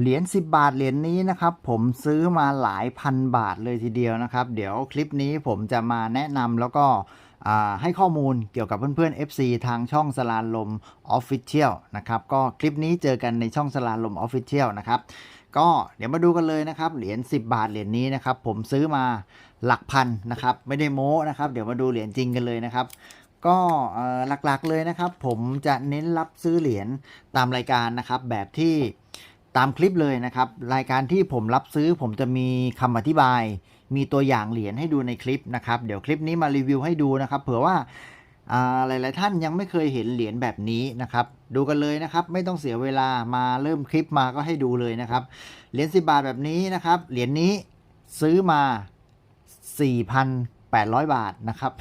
เหรียญ10 บาทเหรียญนี้นะครับ ผมซื้อมาหลายพันบาทเลยทีเดียวนะครับ เดี๋ยวคลิปนี้ผมจะมาแนะนำแล้วก็ให้ข้อมูลเกี่ยวกับเพื่อนๆ FC ทางช่องสลานลม Official นะครับ ก็คลิปนี้เจอกันในช่องสลานลม Official นะครับ ก็เดี๋ยวมาดูกันเลยนะครับ เหรียญ10 บาทเหรียญนี้นะครับ ผมซื้อมาหลักพันนะครับ ไม่ได้โม้นะครับ เดี๋ยวมาดูเหรียญจริงกันเลยนะครับก็หลักๆเลยนะครับ ผมจะเน้นรับซื้อเหรียญตามรายการนะครับ แบบที่ ตามคลิปเลยนะครับ รายการที่ผมรับซื้อผมจะมีคำอธิบาย มีตัวอย่างเหรียญให้ดูในคลิปนะครับ เดี๋ยวคลิปนี้มารีวิวให้ดูนะครับ เผื่อว่าหลาย ๆ ท่านยังไม่เคยเห็นเหรียญแบบนี้นะครับ ดูกันเลยนะครับ ไม่ต้องเสียเวลามาเริ่มคลิปมาก็ให้ดูเลยนะครับ เหรียญ10บาทแบบนี้นะครับ เหรียญนี้ซื้อมา 800 บาทนะครับ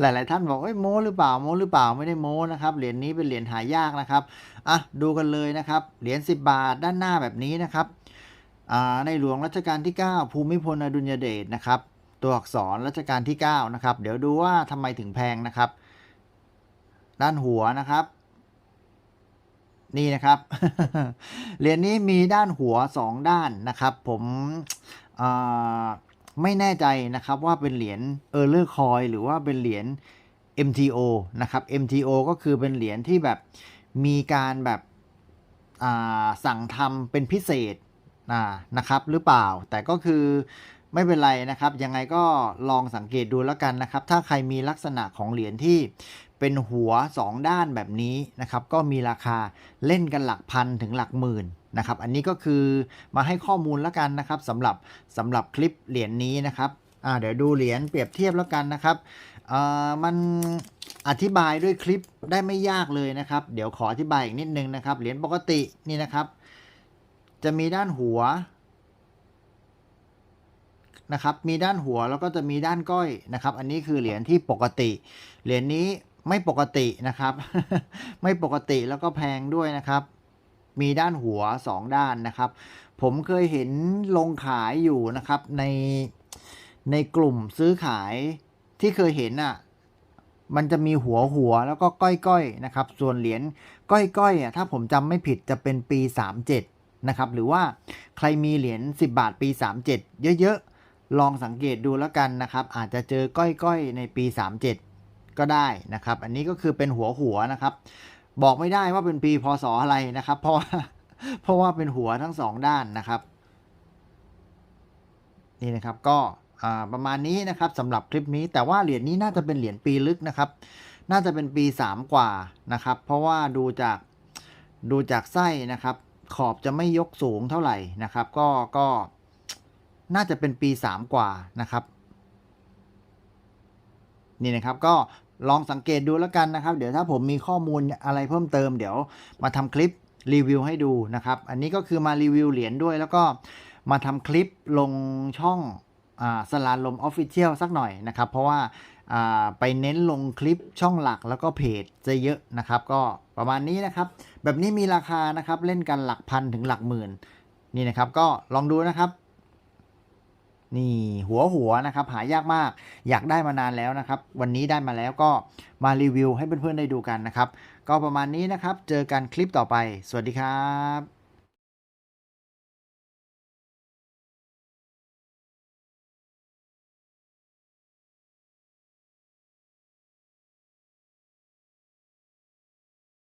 หลาย ๆ ท่านบอกเอ้ยโม้หรือเปล่าโม้หรือเปล่าไม่ได้โม้นะครับเหรียญนี้เป็นเหรียญหายากนะครับอะดูกันเลยนะครับเหรียญ10 บาทด้านหน้าแบบนี้นะครับในหลวงรัชกาลที่ 9 ภูมิพลอดุลยเดชนะครับ ตัวอักษรรัชกาลที่ 9 นะครับ เดี๋ยวดูว่าทำไมถึงแพงนะครับ ด้านหัวนะครับ นี่นะครับ เหรียญนี้มีด้านหัว 2 ด้านนะครับ ผมอ่า ไม่แน่ใจนะครับว่าเป็นเหรียญเออร์เลอร์คอยหรือว่าเป็นเหรียญ MTO นะครับ MTO ก็คือเป็นเหรียญที่แบบมีการแบบสั่งทำเป็นพิเศษนะครับหรือเปล่า แต่ก็คือไม่เป็นไรนะครับ ยังไงก็ลองสังเกตดูแล้วกันนะครับ ถ้าใครมีลักษณะของเหรียญที่เป็นหัว 2 ด้านแบบนี้นะครับ ก็มีราคาเล่นกันหลักพันถึงหลักหมื่น นะครับ อันนี้ก็คือมาให้ข้อมูลแล้วกันนะครับสำหรับสำหรับคลิปเหรียญนี้นะครับอ่าเดี๋ยวดูเหรียญเปรียบเทียบแล้วกันนะครับอ่อมันอธิบายด้วยคลิปได้ไม่ยากเลยนะครับ เดี๋ยวขออธิบายอีกนิดนึงนะครับ เหรียญปกตินี่นะครับ จะมีด้านหัวนะครับ มีด้านหัวแล้วก็จะมีด้านก้อยนะครับ อันนี้คือเหรียญที่ปกติ เหรียญนี้ไม่ปกตินะครับ ไม่ปกติแล้วก็แพงด้วยนะครับ มีด้านหัวสองด้านนะครับ ผมเคยเห็นลงขายอยู่นะครับในในกลุ่มซื้อขายที่เคยเห็นอะมันจะมีหัวหัวแล้วก็ก้อยก้อยๆนะครับ ส่วนเหรียญก้อยก้อยๆอะถ้าผมจำไม่ผิดจะเป็นปี 37 นะครับ หรือว่าใครมีเหรียญ10 บาทปี 37 เยอะๆ ลองสังเกตดูแล้วกันนะครับ อาจจะเจอก้อยก้อยๆในปี 37 ก็ได้นะครับ อันนี้ก็คือเป็นหัวหัวนะครับ บอกไม่ได้ว่าเป็นปีพศอะไรนะครับ เพราะว่าเพราะว่าเป็นหัวทั้งสองด้านนะครับ นี่นะครับก็ประมาณนี้นะครับสำหรับคลิปนี้แต่ว่าเหรียญนี้น่าจะเป็นเหรียญปีลึกนะครับ น่าจะเป็นปี 3 กว่านะครับ เพราะว่าดูจากดูจากไส้นะครับ ขอบจะไม่ยกสูงเท่าไหร่นะครับ ก็ก็น่าจะเป็นปี 3 กว่านะครับนี่นะครับก็ ลองสังเกตดูแล้วกันนะครับ เดี๋ยวถ้าผมมีข้อมูลอะไรเพิ่มเติม เดี๋ยวมาทำคลิปรีวิวให้ดูนะครับ อันนี้ก็คือมารีวิวเหรียญด้วย แล้วก็มาทำคลิปลงช่องสลานลมออฟฟิเชียลสักหน่อยนะครับ เพราะว่าไปเน้นลงคลิปช่องหลักแล้วก็เพจจะเยอะนะครับ ก็ประมาณนี้นะครับ แบบนี้มีราคานะครับเล่นกันหลักพันถึงหลักหมื่นนี่นะครับ ก็ลองดูนะครับ นี่หัวหัวนะครับ หายากมาก อยากได้มานานแล้วนะครับ วันนี้ได้มาแล้วก็มารีวิวให้เพื่อนๆได้ดูกันนะครับ ก็ประมาณนี้นะครับ เจอกันคลิปต่อไป สวัสดีครับ